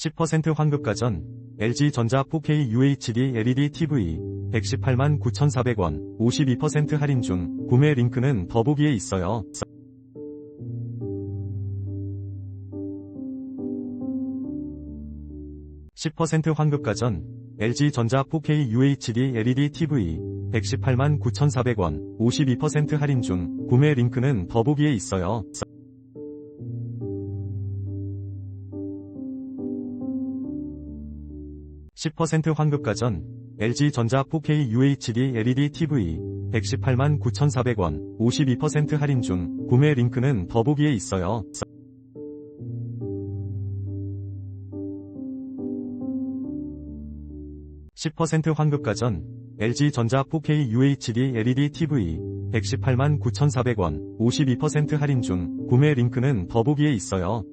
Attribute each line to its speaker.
Speaker 1: 10% 환급가전 LG전자 4K UHD LED TV 118만 9,400원 52% 할인 중 구매 링크는 더보기에 있어요. 10% 환급가전 LG전자 4K UHD LED TV 118만 9,400원 52% 할인 중 구매 링크는 더보기에 있어요. 10% 환급가전 LG전자 4K UHD LED TV 118만 9,400원 52% 할인 중 구매 링크는 더보기에 있어요. 10% 환급가전 LG전자 4K UHD LED TV 118만 9,400원 52% 할인 중 구매 링크는 더보기에 있어요.